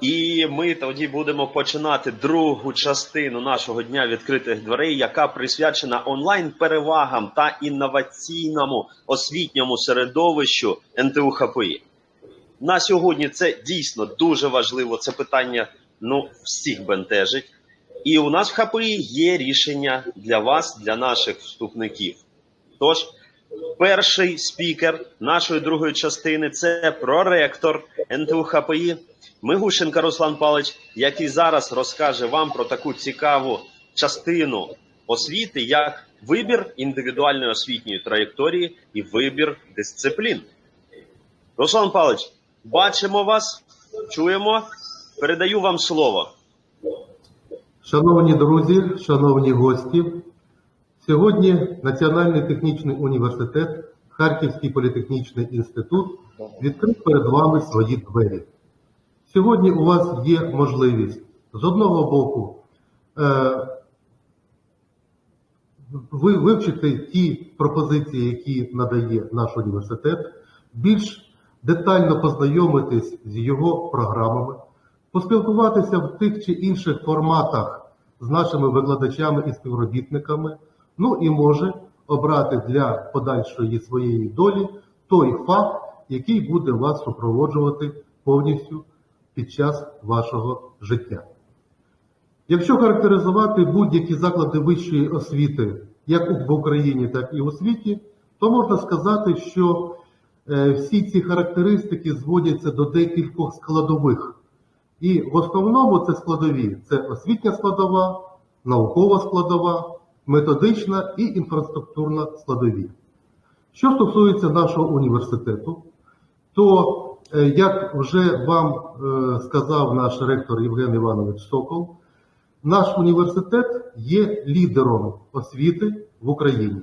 І ми тоді будемо починати другу частину нашого дня відкритих дверей, яка присвячена онлайн перевагам та інноваційному освітньому середовищу НТУ ХПІ. На сьогодні це дійсно дуже важливо. Це питання ну всіх бентежить. І у нас в ХПІ є рішення для вас, для наших вступників. Тож, перший спікер нашої другої частини це проректор НТУ ХПІ Мигущенко Руслан Павлович, який зараз розкаже вам про таку цікаву частину освіти, як вибір індивідуальної освітньої траєкторії і вибір дисциплін. Руслан Павлович, бачимо вас, чуємо. Передаю вам слово. Шановні друзі, шановні гості, сьогодні Національний технічний університет, Харківський політехнічний інститут відкрив перед вами свої двері. Сьогодні у вас є можливість з одного боку е, ви вивчити ті пропозиції, які надає наш університет, більш детально познайомитись з його програмами, поспілкуватися в тих чи інших форматах з нашими викладачами і співробітниками, ну і може обрати для подальшої своєї долі той факт, який буде вас супроводжувати повністю під час вашого життя. Якщо характеризувати будь-які заклади вищої освіти, як в Україні, так і у світі, то можна сказати, що е, всі ці характеристики зводяться до декількох складових. І в основному це складові: це освітня складова, наукова складова, методична і інфраструктурна складові. Що стосується нашого університету, то, е, як вже вам е, сказав наш ректор Євген Іванович Сокол, наш університет є лідером освіти в Україні.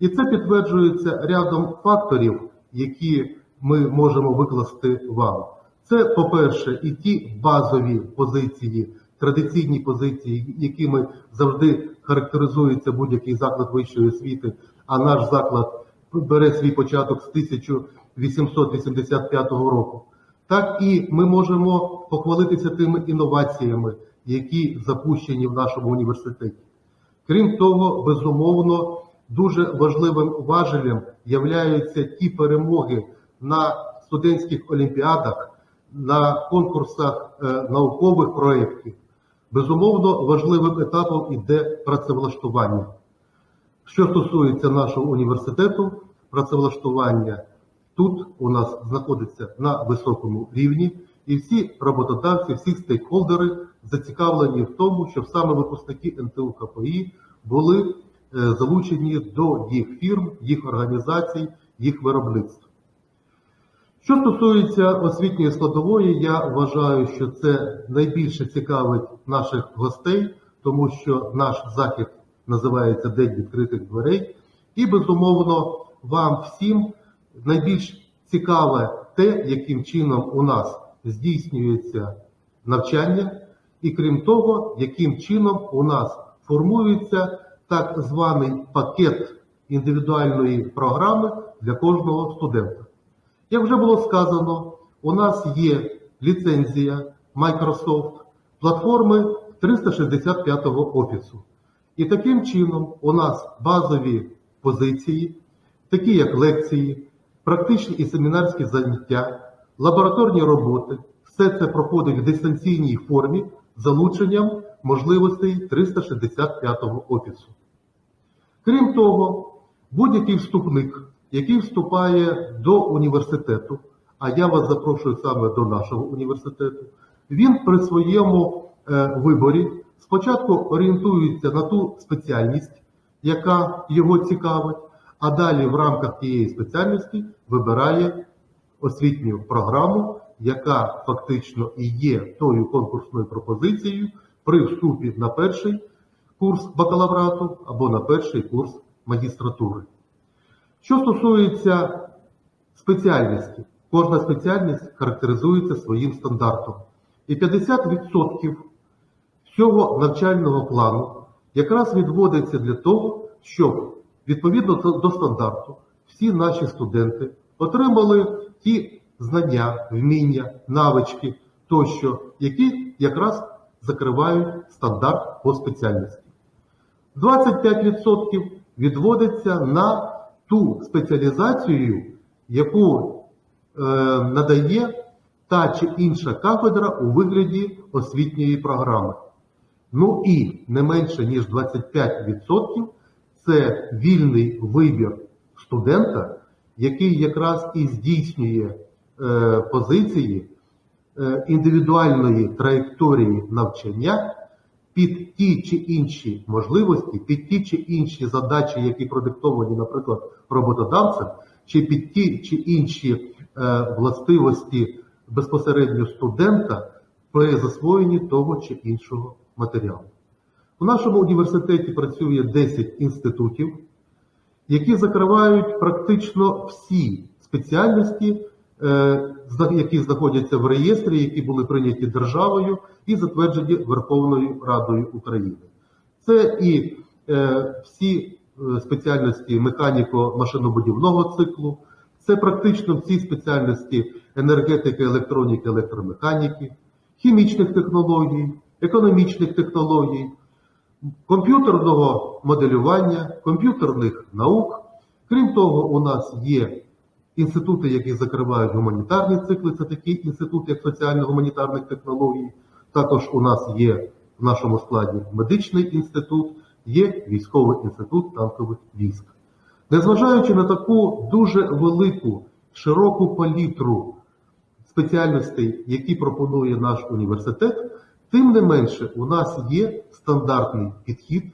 І це підтверджується рядом факторів, які ми можемо викласти вам. Це, по-перше, і ті базові позиції, традиційні позиції, якими завжди характеризується будь-який заклад вищої освіти, а наш заклад бере свій початок з 1885 року. Так і ми можемо похвалитися тими інноваціями, які запущені в нашому університеті. Крім того, безумовно, дуже важливим важелем являються ті перемоги на студентських олімпіадах, на конкурсах е, наукових проєктів. Безумовно, важливим етапом іде працевлаштування. Що стосується нашого університету, працевлаштування тут у нас знаходиться на високому рівні, і всі роботодавці, всі стейкхолдери зацікавлені в тому, щоб саме випускники НТУ КПІ були е, залучені до їх фірм, їх організацій, їх виробництв. Що стосується освітньої складової, я вважаю, що це найбільше цікавить наших гостей, тому що наш захід називається День відкритих дверей. І, безумовно, вам всім найбільш цікаве те, яким чином у нас здійснюється навчання, і крім того, яким чином у нас формується так званий пакет індивідуальної програми для кожного студента. Як вже було сказано, у нас є ліцензія Microsoft платформи 365 офісу. І таким чином у нас базові позиції, такі як лекції, практичні і семінарські заняття, лабораторні роботи, все це проходить в дистанційній формі з залученням можливостей 365 офісу. Крім того, будь-який вступник, який вступає до університету, а я вас запрошую саме до нашого університету, він при своєму е, виборі спочатку орієнтується на ту спеціальність, яка його цікавить, а далі в рамках тієї спеціальності вибирає освітню програму, яка фактично і є тою конкурсною пропозицією при вступі на перший курс бакалаврату або на перший курс магістратури. Що стосується спеціальності, кожна спеціальність характеризується своїм стандартом. І 50% всього навчального плану якраз відводиться для того, щоб відповідно до стандарту всі наші студенти отримали ті знання, вміння, навички, тощо, які якраз закривають стандарт по спеціальності. 25% відводиться на ту спеціалізацію, яку е, надає та чи інша кафедра у вигляді освітньої програми. Ну і не менше ніж 25% це вільний вибір студента, який якраз і здійснює е, позиції е, індивідуальної траєкторії навчання під ті чи інші можливості, під ті чи інші задачі, які продиктовані, наприклад, роботодавцем, чи під ті чи інші е, властивості безпосередньо студента при засвоєнні того чи іншого матеріалу. У нашому університеті працює 10 інститутів, які закривають практично всі спеціальності, які знаходяться в реєстрі, які були прийняті державою і затверджені Верховною Радою України. Це і е, всі е, спеціальності механіко-машинобудівного циклу, це практично всі спеціальності енергетики, електроніки, електромеханіки, хімічних технологій, економічних технологій, комп'ютерного моделювання, комп'ютерних наук. Крім того, у нас є інститути, які закривають гуманітарні цикли, це такі інститути, як соціально-гуманітарних технологій. Також у нас є в нашому складі медичний інститут, є військовий інститут танкових військ. Незважаючи на таку дуже велику, широку палітру спеціальностей, які пропонує наш університет, тим не менше у нас є стандартний підхід,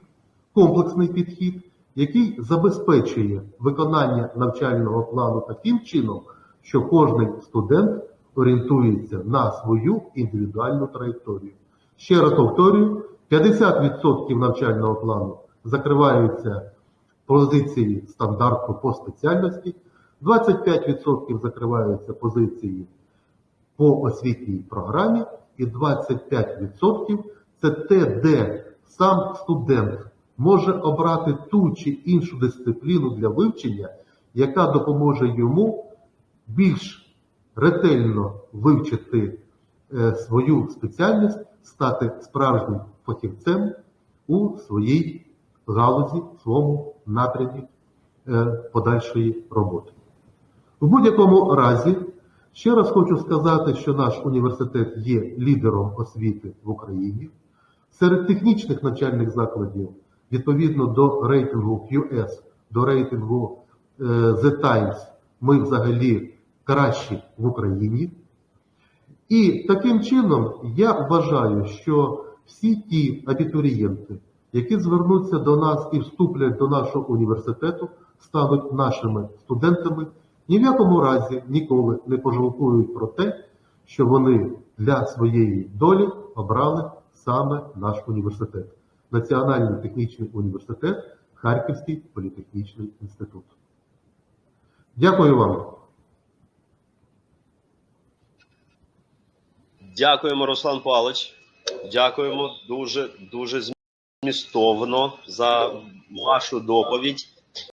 комплексний підхід, який забезпечує виконання навчального плану таким чином, що кожен студент орієнтується на свою індивідуальну траєкторію. Ще раз повторюю, 50% навчального плану закриваються позиції стандарту по спеціальності, 25% закриваються позиції по освітній програмі, і 25% це те, де сам студент може обрати ту чи іншу дисципліну для вивчення, яка допоможе йому більш ретельно вивчити е, свою спеціальність, стати справжнім фахівцем у своїй галузі, в своєму напрямі е, подальшої роботи. В будь-якому разі, ще раз хочу сказати, що наш університет є лідером освіти в Україні. Серед технічних навчальних закладів, відповідно до рейтингу QS, до рейтингу е, The Times, ми взагалі кращі в Україні. І таким чином я вважаю, що всі ті абітурієнти, які звернуться до нас і вступлять до нашого університету, стануть нашими студентами, ні в якому разі ніколи не пожалкують про те, що вони для своєї долі обрали саме наш університет, Національний технічний університет, Харківський політехнічний інститут. Дякую вам. Дякуємо, Руслан Павлович. Дякуємо дуже дуже змістовно за вашу доповідь.